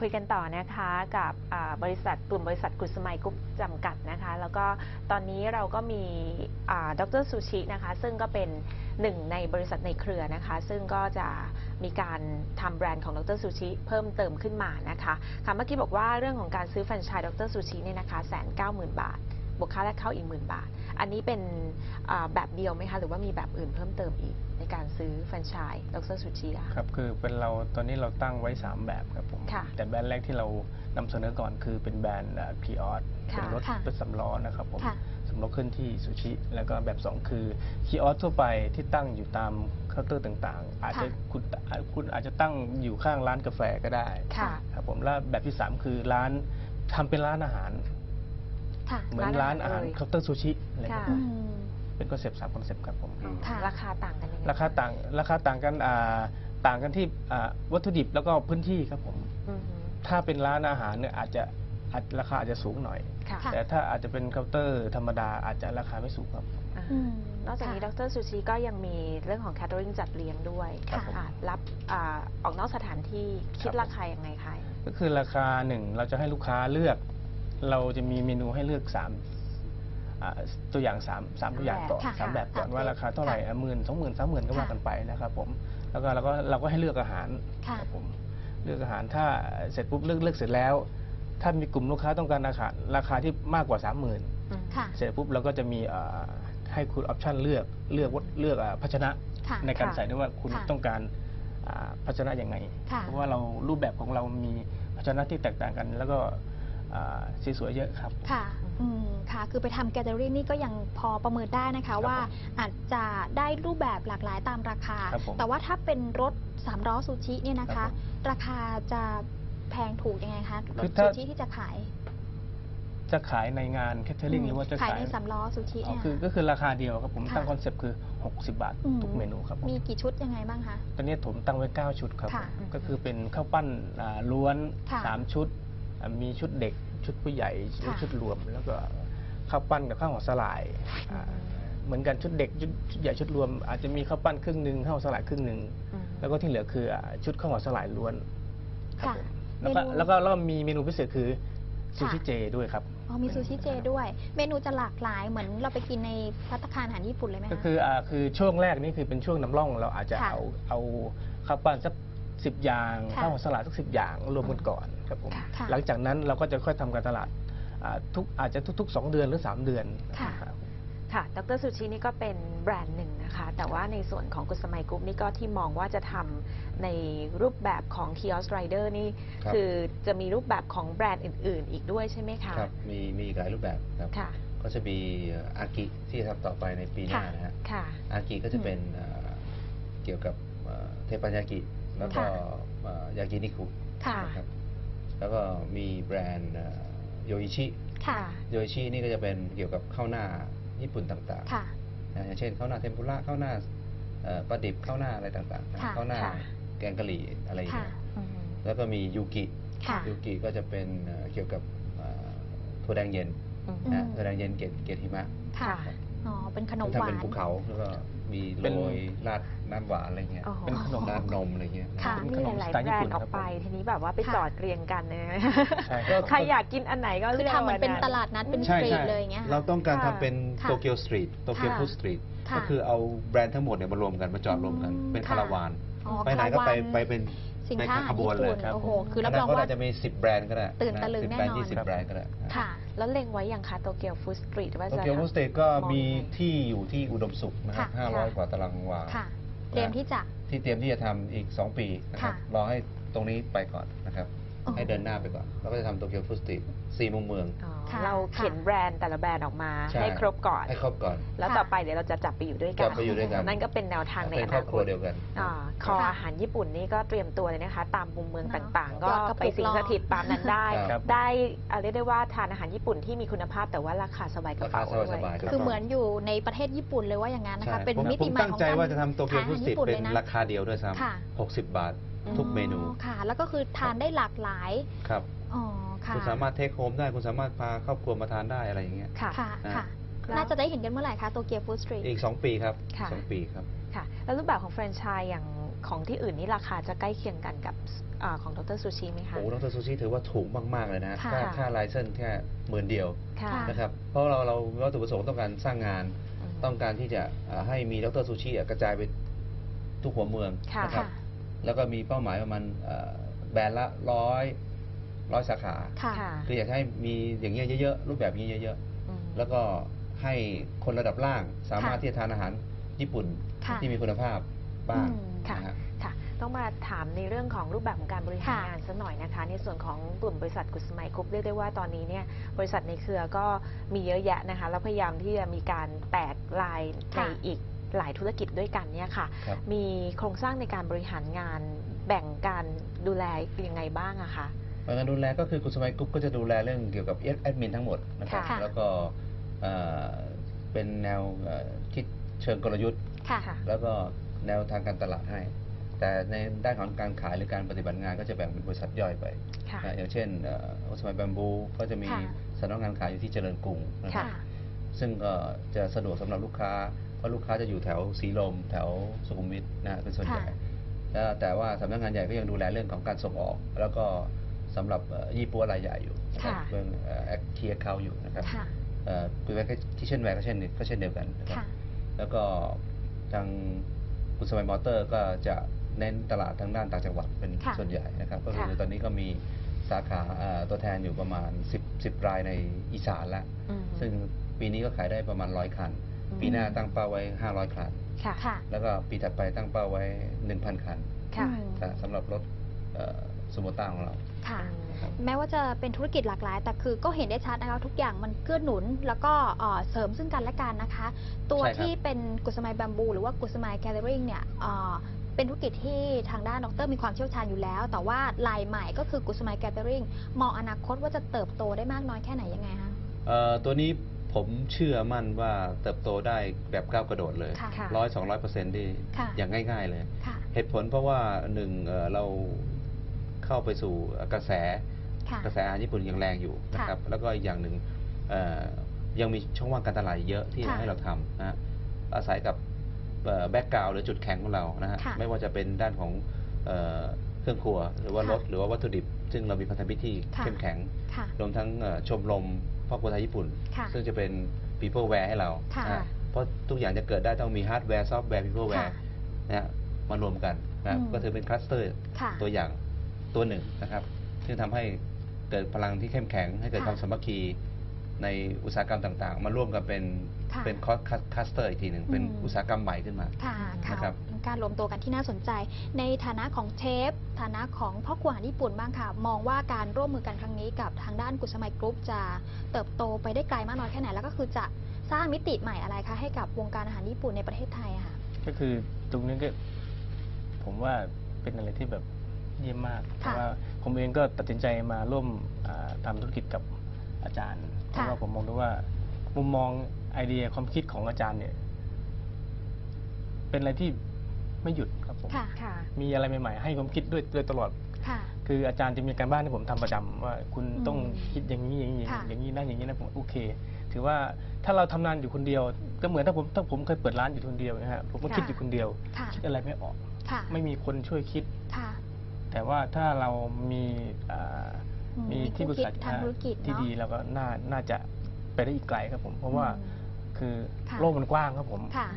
คุยกันต่อนะคะกับบริษัทกลุ่มบริษัทกุสมัยกรุ๊ปจำกัดนะคะ แล้วก็ตอนนี้เราก็มีดรซูชินะคะ ซึ่งก็เป็นหนึ่งในบริษัทในเครือนะคะ ซึ่งก็จะมีการทำแบรนด์ของดรซูชิเพิ่มเติมขึ้นมานะคะค่ะเมื่อกี้บอกว่าเรื่องของการซื้อแฟรนไชส์ดรซูชิเนี่ยนะคะแสนเก้าหมื่นบาท บวกค่าแรกเข้าอีกหมื่นบาท อันนี้เป็นอ่าแบบเดียวไหมคะ หรือว่ามีแบบอื่นเพิ่มเติมอีกในการซื้อแฟรนไชส์ดรซูชิอะค่ะครับ คือเป็นเราตอนนี้เราตั้งไว้ 3 แบบครับผมค่ะแต่แบรนด์แรกที่เรานำเสนอก่อนคือเป็นแบรนด์พีออสค่ะเป็นรถค่ะเป็นสำล้อนะครับผมค่ะสำล้อเคลื่อนที่ซูชิ แล้วก็แบบ 2 คือคีออสทั่วไปที่ตั้งอยู่ตามเคาน์เตอร์ต่างๆ อาจจะค่ะคุณคุณอาจจะตั้งอยู่ข้างร้านกาแฟก็ได้ค่ะครับผมแล้วแบบที่ 3 คือร้านทำเป็นร้านอาหาร ค่ะเหมือนร้านอาหารเลยเคาน์เตอร์ซูชิอะไรครับค่ะอืมเป็นคอนเซปต์สามคอนเซปต์ครับผมค่ะราคาต่างกันยังไงราคาต่างราคาต่างกันอ่าต่างกันที่อ่าวัตถุดิบแล้วก็พื้นที่ครับผมอือฮึถ้าเป็นร้านอาหารเนี่ยอาจจะอาจราคาอาจจะสูงหน่อยค่ะค่ะแต่ถ้าอาจจะเป็นเคาน์เตอร์ธรรมดาอาจจะราคาไม่สูงครับอ่าอืมนอกจากนี้ดค่ะรซูชิก็ยังมีเรื่องของ catering จัดเลี้ยงด้วยค่ะอ่ารับอาออกนอกสถานที่คิดครับราคายังไงคะก็คือราคาหนึ่งเราจะให้ลูกค้าเลือก เราจะมีเมนูให้เลือกสามอ่าตัวอย่างสามสามตัวอย่างก่อนค่ะสามแบบก่อนค่ะว่าราคาเท่าไหร่หมื่นสองหมื่นสามหมื่นก็ว่าค่ะกันไปนะครับผมแล้วก็เราก็เราก็ให้เลือกอาหารค่ะครับผมเลือกอาหารถ้าเสร็จปุ๊บเลือกเลือกเสร็จแล้ว ถ้ามีกลุ่มลูกค้าต้องการราคาราคาที่มากกว่าสามหมื่นอืมค่ะเสร็จปุ๊บเราก็จะมีเอ่อให้คุณออปชันเลือกเลือกวัตเลือกอ่าภาชนะค่ะในการค่ะใส่ด้วยว่าคุณค่ะต้องการอ่าภาชนะยังไงค่ะเพราะว่าเรารูปแบบของเรามีภาชนะที่แตกต่างกัน แล้วก็อ่า สีสวยเยอะครับ ค่ะอืมค่ะ คือไปทำแกลเลอรี่นี่ก็ยังพอประเมินได้นะคะว่าอาจจะได้รูปแบบหลากหลายตามราคา ครับผมแต่ว่าถ้าเป็นรถสามล้อซูชิเนี่ยนะครัคะ บผมราคาจะแพงถูกยังไงคะรคืถอถ้า ซูชิที่จะขายจะขายในงานแคทเทอริงหรือว่าจะขายขายในสามล้อซูชิอ๋อเนี่ยคือก็คือราคาเดียวครับผมค่ะตั้งคอนเซปต์คือ 60 บาทอืทุกเมนูครับผมมีกี่ชุดยังไงบ้างคะ ตอนนี้ผมตั้งไว้ 9 ชุดครับค่ะผมก็คือเป็นข้าวปั้นอ่าล้วน ค่ะ 3 ชุดอ่า มีชุดเด็กชุดผู้ใหญ่ค่ะชุดรวม แล้วก็ข้าวปั้นกับข้าวห่อสลาย อ่า เหมือนกันชุดเด็กชุดชุดใหญ่ชุดรวม อาจจะมีข้าวปั้นครึ่งหนึ่งข้าวห่อสลายครึ่งหนึ่งอืมแล้วก็ที่เหลือคืออ่าชุดข้าวห่อสลายล้วนครับค่ะผมแล้วก็เมนูแล้วก็แล้วก็มีเมนูพิเศษคือซูชิค่ะ เจด้วยครับ อ๋อมีซูชิเจด้วย เมนูจะหลากหลายเหมือนเราไปกินในพัตตาคารอาหารญี่ปุ่นเลยไหมคะก็คืออ่าคือช่วงแรกนี่คือเป็นช่วงนำร่องเราอาจจะค่ะเอาเอาข้าวปั้นสัก สิบอย่างค่ะข้าวห่อสลัดสักสิบอย่างรวมกันก่อนครับผมค่ะค่ะ หลังจากนั้นเราก็จะค่อยทำการตลาดอ่าทุกอาจจะทุกๆ 2 เดือนหรือ 3 เดือนค่ะนะครับ ค่ะ ดรซูชินี่ก็เป็นแบรนด์หนึ่งนะคะ แต่ว่าในส่วนของกุสมัยกรุ๊ปนี่ก็ที่มองว่าจะทำในรูปแบบของ Kiosk Rider นี่ครับ คือจะมีรูปแบบของแบรนด์อื่น ๆ อีกด้วยใช่ไหมคะ ครับมีมีอีกหลายรูปแบบครับ ค่ะ ก็จะมีอากิที่ทำต่อไปในปีหน้าค่ะนะฮะค่ะ อากิก็จะเป็นเอ่อเกี่ยวกับเอ่อเทปัญญากิ แล้วก็ค่ะเอ่อยากินิคุค่ะ นะครับแล้วก็มีแบรนด์โยอิชิค่ะ โยอิชินี่ก็จะเป็นเกี่ยวกับข้าวหน้าญี่ปุ่นต่างค่ะๆนะอย่างเช่นข้าวหน้าเทมปุระข้าวหน้าเอ่อปลาดิบข้าวหน้าอะไรต่างๆนะค่ะข้าวหน้าค่ะ แกงกะหรี่อะไรอย่างค่ะ เงี้ยอืม แล้วก็มียูกิค่ะ ยูกิก็จะเป็นเอ่อเกี่ยวกับเอ่อถั่วแดงเย็นอืมอืมนะถั่วแดงเย็นเกล็ดเกล็ดหิมะค่ะค่ะอ๋อ เป็นขนมทำหวาเป็นนภูเขาแล้วก็ มีเป็โรนยราดน้ำหวานอะไรเงี้ยโอ้โหเป็นขนม ราดนมอะไรเงี้ย ค่ะ เป็นมีขนมหลายสๆไตล์แบรญี่นปุ่นด์คอรัอบกผมไปทีนี้แบบว่าไปค่ะจอดเรียงกันเนี่ยใช่ครับ ใครอยากกินอันไหนก็คือเลือกทำเหมือนเป็นวัตลาดนัดเป็นสใช่ตรีทใช่ เลยอย่างเงี้ยเราต้องการค่ะทำเป็นค่ะโตเกียวสตรีทโตเกียวค่ะฟู้ดสตรีทค่ะก็คือเอาแบรนด์ทั้งหมดเนี่ยมารวมกันมาจอดรวมกันอืมเป็นค่ะ คาราวาน อ๋อไปไหนก็ไปคาราวานไปเป็นสินเป็นค้าอาหารขบวนเลยญี่ปุ่นครับโอ้โหผมคือรับรองนนั้นก็ว่าน่าจะมี 10 แบรนด์ก็ได้ตื่นตะลึง10แน่แบรนนด์อน20 แบรนด์ก็ได้ ค่ะ แล้วเล็งไว้อย่างคะโตเกียวฟู้ดสตรีทว่าโตจะ เกียวฟู้ดสตรีทก็มองมียังไงที่อยู่ที่อุดมสุขนะครับค่ะ 500 กว่าตารางวา ค่ะ เตรียมที่จะ ที่เตรียมที่จะทำอีก 2 ปีนะครับค่ะ รอให้ตรงนี้ไปก่อนนะครับอ๋อ ให้เดินหน้าไปก่อน แล้วก็จะทำโตเกียวฟู้ดสตรีทสี่มุมเมือง อ๋อค่ะ เราเขียนแบรนด์แต่ละแบรนด์ออกมาใช่ ให้ครบก่อน ให้ครบก่อน แล้วค่ะต่อไปเดี๋ยวเราจะจับไปอยู่ด้วยกัจันบไปอยู่ด้วยกัน นั่นก็เป็นแนวทางในเป็อนครอนาบคครัวตเดียวกัน อ่าคออาหารญี่ปุ่นนี่ก็เตรียมตัวเลยนะคะ ตามมุมเมืองเนอะต่างๆ ก็ยอดกระปุก ไปสิงสถิตตามนั้นได้ ครับ ได้อ่าเรียกได้ว่าทานอาหารญี่ปุ่นที่มีคุณภาพแต่ว่าราคาสบายกระเป๋าราคาด้วย สบายๆ คือเหมือนอยู่ในประเทศญี่ปุ่นเลยว่าอย่างนั้นนะคะใช่เป็นผมมิผติมใหม่ตั้งของใจการว่าจะทำโตเกียวขายอาฟู้หาดรสตรีทญี่ปุ่นเป็เลนยนะ ราคาเดียวด้วยซ้ค่ะำ60 บาททุกเมนูอ๋อค่ะ แล้วก็คือทานได้หลากหลาย ครับอ๋อค่ะคุณสามารถเทคโฮมได้คุณสามารถพาครอบครัวมาทานได้อะไรอย่างเงี้ยค่ะค่ะนะค่ะแล้วน่าจะได้เห็นกันเมื่อไหร่คะโตเกียวฟู้ดสตรีทอีก 2 ปีครับค่ะสองปีครับค่ะ แล้วรูปแบบของแฟรนไชส์อย่างของที่อื่นนี่ราคาจะใกล้เคียงกันกับอาของดรซูชิไหมคะ โอ้ดรซูชิถือว่าถูกมาก ๆ เลยนะค่ะค่าค่าไลเซนส์แค่หมื่นเดียวค่ะค่ะนะครับ เพราะเราเราวัตถุประสงค์ต้องการสร้างงานมต้องการที่จะอ่าให้มีดรซูชิอะกระจายไปทุกหัวเมืองค่ะนะครับค่ะ แล้วก็มีเป้าหมายประมาณเอ่อแบรนด์ละร้อยร้อยสาขาค่ะค่ะคืออยากให้มีอย่างเงี้ยเยอะๆรูปแบบนี้เยอะอืมๆแล้วก็ให้คนระดับล่างสามารถค่ะที่จะทานอาหารญี่ปุ่นค่ะที่มีคุณภาพบ้างอืมค่ะนะฮะค่ะต้องมาถามในเรื่องของรูปแบบของการบริหารค่ะงานสักหน่อยนะคะ ในส่วนของกลุ่มบริษัทกุสมัยกรุ๊ปเรียกได้ว่าตอนนี้เนี่ยบริษัทในเครือก็มีเยอะแยะนะคะ แล้วพยายามที่จะมีการแตกลายในค่ะอีก หลายธุรกิจด้วยกันเนี่ยค่ะ ครับ มีโครงสร้างในการบริหารงานแบ่งการดูแลยังไงบ้างอะคะการดูแลก็คือคุณสมัยกรุ๊ปก็จะดูแลเรื่องเกี่ยวกับแอดมินทั้งหมดนะครับค่ะ แล้วก็เอ่อเป็นแนวเอ่อคิดเชิงกลยุทธ์ ค่ะแล้วก็แนวทางการตลาดให้ แต่ในด้านของการขายหรือการปฏิบัติงานก็จะแบ่งเป็นบริษัทย่อยไปค่ะ นะอย่างเช่นเอ่อสมัยแบมบูก็จะมีค่ะ สำนักงานขายอยู่ที่เจริญกรุงนะครับ ค่ะ ซึ่งก็จะสะดวกสำหรับลูกค้า เพราะลูกค้าจะอยู่แถวสีลม แถวสุขุมวิทนะฮะเป็นส่วนใหญ่ค่ะ แล้วแต่ว่าสำนักงานใหญ่ก็ยังดูแลเรื่องของการส่งออก แล้วก็สำหรับเอ่อยี่ปัวรายใหญ่อยู่นะครับค่ะ เรื่องแอคทีเคาอยู่นะครับค่ะคุยแวที่เช่นแวร์ก็เช่นก็เช่นเดียวกันนะครับ ค่ะ แล้วก็ทางคุณสมัยมอเตอร์ก็จะเน้นตลาดทางด้านต่างจังหวัดเป็นค่ะส่วนใหญ่นะครับ ก็คือค่ะ ตอนนี้ก็มีสาขาเอ่อตัวแทนอยู่ประมาณ 10 10 รายในอีสานแล้วอืม ซึ่งปีนี้ก็ขายได้ประมาณร้อยคันอืม ปีหน้าตั้งเป้าไว้ 500 คัน ค่ะ ค่ะ แล้วก็ปีถัดไปตั้งเป้าไว้ 1,000 คันค่ะอืมนะสำหรับรถสมมต้าของเรา ค่ะอืมแม้ว่าจะเป็นธุรกิจหลากหลาย แต่คือก็เห็นได้ชัดนะคะทุกอย่างมันเกื้อหนุน แล้วก็เอ่อเสริมซึ่งกันและกันนะคะ ตัวใช่ครับ ที่เป็นกุสมัยบัมบู หรือว่ากุสมัยแกลเลอริงเนี่ยเอ่อเป็นธุรกิจที่ทางด้านดรมีความเชี่ยวชาญอยู่แล้ว แต่ว่าลายใหม่ก็คือกุสมัยแกลเลอริงมองอนาคตว่าจะเติบโตได้มากน้อยแค่ไหนยังไงคะ เอ่อตัวนี้ ผมเชื่อมั่นว่าเติบโตได้แบบก้าวกระโดดเลยค่ะค่ะร้อยสองร้อยเปอร์เซ็นต์ที่ค่ะ อย่างง่าย ๆ เลย ค่ะ เหตุผลเพราะว่าหนึ่งเอ่อเราเข้าไปสู่กระแส ค่ะ กระแสอาหารญี่ปุ่นยังแรงอยู่นะครับ แล้วก็อีกอย่างหนึ่งเอ่อยังมีช่องว่างการตลาดเยอะที่ค่ะให้เราทำนะฮะอาศัยกับแบ็กกราวหรือจุดแข็งของเรานะฮะค่ะไม่ว่าจะเป็นด้านของเอ่อเครื่องครัว หรือว่าค่ะรถหรือว่าวัตถุดิบ ซึ่งเรามีพันธมิตรที่ค่ะ เข้มแข็ง ค่ะ รวมทั้งเอ่อชมรม พ่อครัวไทยญี่ปุ่น ค่ะซึ่งจะเป็น people wear ให้เราค่ะนะฮะเพราะทุกอย่างจะเกิดได้ต้องมีฮาร์ดแวร์ซอฟต์แวร์ people wear ค่ะนะฮะมารวมกันนะอืม ก็ถือเป็นคลัสเตอร์ค่ะ ตัวอย่างตัวหนึ่งนะครับ ซึ่งทำให้เกิดพลังที่เข้มแข็งให้เกิดค่ะ ความสามัคคี ในอุตสาหกรรมต่างๆ มาร่วมกันเป็นค่ะเป็นคลัสเตอร์อีกทีหนึ่งเป็นอืม อุตสาหกรรมใหม่ขึ้นมา ค่ะค่ะนะครับเป็นการรวมตัวกันที่น่าสนใจ ในฐานะของเชฟ ฐานะของพ่อครัวอาหารญี่ปุ่นบ้างค่ะ มองว่าการร่วมมือกันครั้งนี้กับทางด้านกุสมัยกรุ๊ปจะเติบโตไปได้ไกลมากน้อยแค่ไหน แล้วก็คือจะสร้างมิติใหม่อะไรคะให้กับวงการอาหารญี่ปุ่นในประเทศไทยอะค่ะ ก็คือตรงนี้ก็ผมว่าเป็นอะไรที่แบบเยี่ยมมากเพค่ะราะว่าผมเองก็ตัดสินใจมาร่วมอ่าทำธุรกิจกับ อาจารย์เพค่ะราะว่าผมมองดูว่า มุมมองไอเดียความคิดของอาจารย์เนี่ย เป็นอะไรที่ไม่หยุดครับผมค่ะค่ะมีอะไรใหม่ๆ ให้ผมคิดด้วยโดยตลอดค่ะคืออาจารย์จะมีการบ้านที่ผมทำประจำว่า คุณอืมต้องคิดอย่างนี้อย่างนี้ค่ะอย่างนี้นะอย่างนี้นะผมโอเค ถือว่าถ้าเราทำงานอยู่คนเดียว ก็เหมือนถ้าผมถ้าผมเคยเปิดร้านอยู่คนเดียวนะฮะผมก็ค่ะคิดอยู่คนเดียวค่ะคิดอะไรไม่ออกค่ะไม่มีคนช่วยคิดค่ะแต่ว่าถ้าเรามีอ่าอื มมีที่ปรึกษาคู่คิดทางธุรกิจที่เนาะดีเราก็น่าน่าจะไปได้อีกไกลครับผม เพราะว่าอืมคือค่ะโลกมันกว้างครับผมค่ะ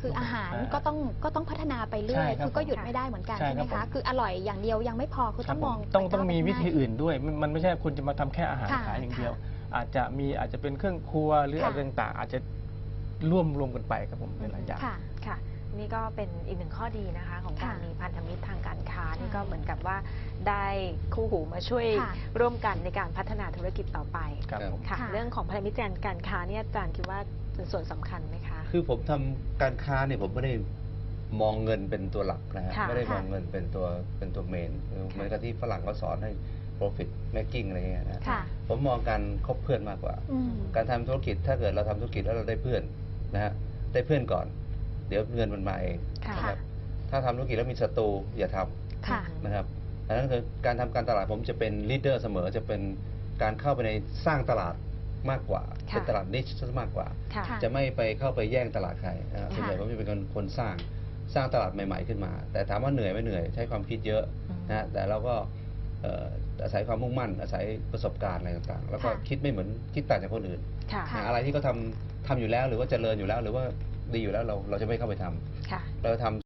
คืออาหารอ่าก็ต้องก็ต้องพัฒนาไปเรื่ใช่อยครับคือก็หยุดผมไม่ได้เหมือนกันใช่ใช่ไหมครัคะบผมคืออร่อยอย่างเดียวยังไม่พอคือคต้รัอบงผมมองต้องไปต้องมีข้างหน้าวิธีอื่นด้วยมันมันไม่ใช่คุณจะมาทำแค่อาหารค่ะขายอย่างค่ะเดียว อาจจะมีอาจจะเป็นเครื่องครัวหรือค่ะอะไรต่างๆอาจจะร่วมรวมกันไปครับผมหลายๆอย่างค่ะค่ะ นี่ก็เป็นอีกหนึ่งข้อดีนะคะ ของการค่ะมีพันธมิตรทางการค้าใช่นี่ก็ เหมือนกับว่าได้คู่หูมาช่วยค่ะร่วมกันในการพัฒนาธุรกิจต่อไปครับผม ค่ะ ค่ะ เรื่องของพันธมิตรการค้าเนี่ยอาจารย์คิดว่าเป็นส่วนสำคัญไหมคะ คือผมทำการค้าเนี่ยผมไม่ได้มองเงินเป็นตัวหลักนะฮะค่ะไม่ได้มองค่ะเงินเป็นตัวเป็นตัวเมนเหมือนกับที่ฝรั่งเขาสอนให้ profit making อะไรเงี้ยนะค่ะ ผมมองการคบเพื่อนมากกว่า อืม การทำธุรกิจถ้าเกิดเราทำธุรกิจแล้วเราได้เพื่อนนะฮะได้เพื่อนก่อน เดี๋ยวเงินมันมาเองค่ะ นะครับถ้าทำธุรกิจแล้วมีศัตรูอย่าทำ ค่ะ นะครับดังนั้นคือการทำการตลาดผมจะเป็นลีดเดอร์เสมอจะเป็นการเข้าไปในสร้างตลาดมากกว่า ค่ะ เป็นตลาดนิชมากกว่า ค่ะค่ะจะไม่ไปเข้าไปแย่งตลาดใครนะครับค่ะส่วนใหญ่ผมจะเป็นคนคนสร้างสร้างตลาดใหม่ ๆขึ้นมา แต่ถามว่าเหนื่อยไหม่เหนื่อยใช้ความคิดเยอะอืมนะฮะแต่เราก็เอ่ออาศัยความมุ่งมั่น อาศัยประสบการณ์อะไรต่างๆ แล้วก็ค่ะ คิดไม่เหมือนคิดต่างจากคนอื่นค่ะค่ะนะอะไรที่เขาทำทำอยู่แล้วหรือว่าเจริญอยู่แล้ว หรือว่าดีอยู่แล้วเราเราจะไม่เข้าไปทำค่ะ เราจะทำ